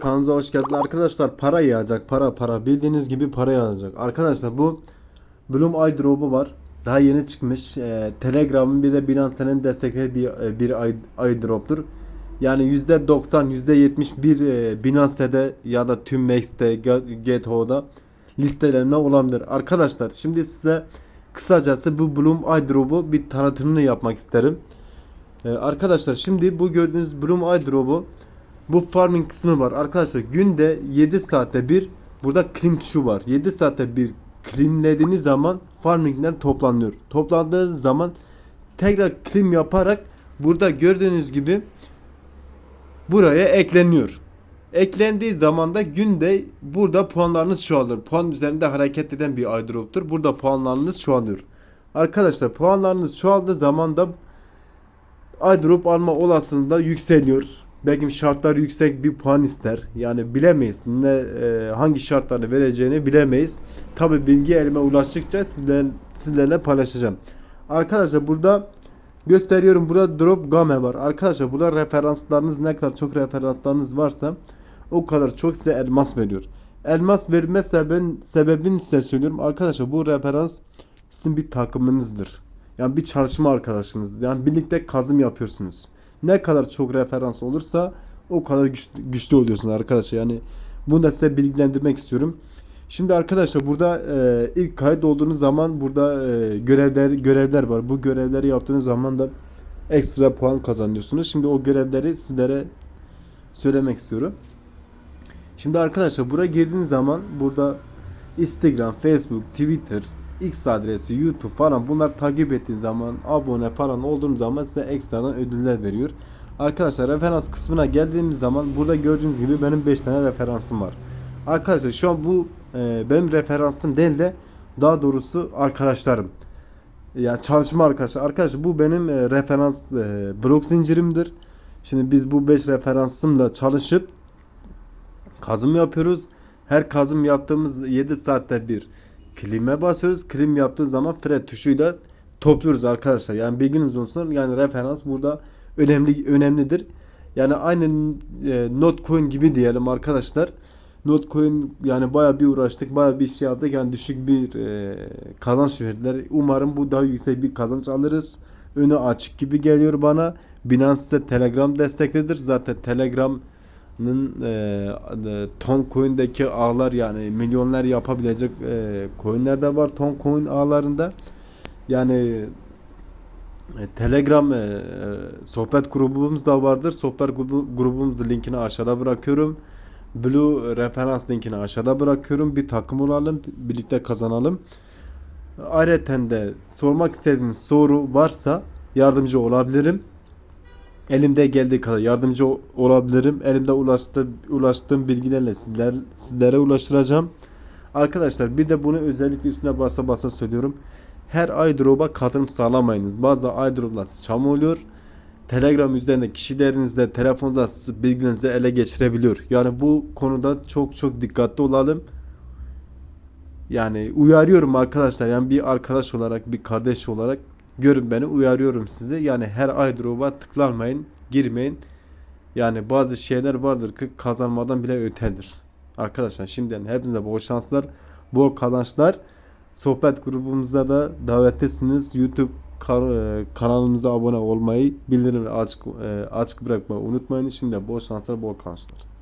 Kanalımıza hoş geldiniz. Arkadaşlar para yağacak para para. Bildiğiniz gibi para yağacak. Arkadaşlar bu Bloom iDrop'u var. Daha yeni çıkmış. Ee, Telegram'ın bir de Binance'nin desteklediği bir, e, bir i- iDrop'tur yani %90 %71 e, Binance'de ya da tüm Max'te GTO'da listelerinde olabilir. Arkadaşlar şimdi size kısacası bu Bloom iDrop'u bir tanıtımını yapmak isterim. Ee, arkadaşlar şimdi bu gördüğünüz Bloom iDrop'u bu farming kısmı var. Arkadaşlar günde 7 saatte bir burada clean tuşu var. 7 saatte bir cleanlediğiniz zaman farmingler toplanıyor. Toplandığı zaman tekrar clean yaparak burada gördüğünüz gibi buraya ekleniyor. Eklendiği zaman da günde burada puanlarınız çoğalır. Puan üzerinde hareket eden bir airdrop'tur. Burada puanlarınız çoğalıyor. Arkadaşlar puanlarınız çoğaldığı zaman da airdrop alma olasılığı da yükseliyor. Belki şartlar yüksek bir puan ister. Yani bilemeyiz. Ne e, hangi şartlarını vereceğini bilemeyiz. Tabi bilgi elime ulaştıkça sizler, sizlerle paylaşacağım. Arkadaşlar burada gösteriyorum. Burada drop game var. Arkadaşlar burada referanslarınız ne kadar çok referanslarınız varsa o kadar çok size elmas veriyor. Elmas verme sebebin, sebebini size söylüyorum. Arkadaşlar bu referans sizin bir takımınızdır. Yani bir çalışma arkadaşınız. Yani birlikte kazım yapıyorsunuz. Ne kadar çok referans olursa o kadar güçlü, güçlü oluyorsunuz arkadaşlar. Yani bunu da size bilgilendirmek istiyorum. Şimdi arkadaşlar burada e, ilk kayıt olduğunuz zaman burada e, görevler görevler var. Bu görevleri yaptığınız zaman da ekstra puan kazanıyorsunuz. Şimdi o görevleri sizlere söylemek istiyorum. Şimdi arkadaşlar buraya girdiğiniz zaman burada Instagram, Facebook, Twitter, X adresi, YouTube falan bunlar takip ettiğiniz zaman abone falan olduğunuz zaman size ekstradan ödüller veriyor. Arkadaşlar referans kısmına geldiğimiz zaman burada gördüğünüz gibi benim 5 tane referansım var. Arkadaşlar şu an bu e, benim referansım değil de daha doğrusu arkadaşlarım. Yani çalışma arkadaşlar. Arkadaşlar bu benim e, referans e, blok zincirimdir. Şimdi biz bu 5 referansımla çalışıp kazım yapıyoruz. Her kazım yaptığımız 7 saatte bir klime basıyoruz. Klim yaptığı zaman fret tuşuyla topluyoruz arkadaşlar. Yani bilginiz olsun. Yani referans burada önemli önemlidir. Yani aynı e, Notcoin gibi diyelim arkadaşlar. Notcoin yani baya bir uğraştık, baya bir şey yaptık. Yani düşük bir e, kazanç verdiler. Umarım bu daha yüksek bir kazanç alırız. Önü açık gibi geliyor bana. Binance'de Telegram desteklidir. Zaten Telegram'ın e, e, ton coin'deki ağlar yani milyonlar yapabilecek e, coin'ler de var ton coin ağlarında. Yani e, Telegram e, sohbet grubumuz da vardır. Sohbet grubu, grubumuzun linkini aşağıda bırakıyorum. Blue referans linkini aşağıda bırakıyorum. Bir takım olalım, birlikte kazanalım. Ayrıca de sormak istediğiniz soru varsa yardımcı olabilirim. Elimde geldiği kadar yardımcı olabilirim. Elimde ulaştı, ulaştığım bilgilerle sizler, sizlere ulaştıracağım. Arkadaşlar bir de bunu özellikle üstüne basa basa söylüyorum. Her airdrop'a katılım sağlamayınız. Bazı airdrop'lar çam oluyor. Telegram üzerinde kişilerinizle telefonunuza bilgilerinizi ele geçirebiliyor. Yani bu konuda çok çok dikkatli olalım. Yani uyarıyorum arkadaşlar. Yani bir arkadaş olarak, bir kardeş olarak görün beni uyarıyorum size. Yani her airdrop'a tıklanmayın, girmeyin. Yani bazı şeyler vardır ki kazanmadan bile ötedir. Arkadaşlar şimdiden hepinize bol şanslar, bol kazançlar. Sohbet grubumuza da davetlisiniz. YouTube e, kanalımıza abone olmayı, bildirimleri açık e, açık bırakmayı unutmayın. Şimdi bol şanslar, bol kazançlar.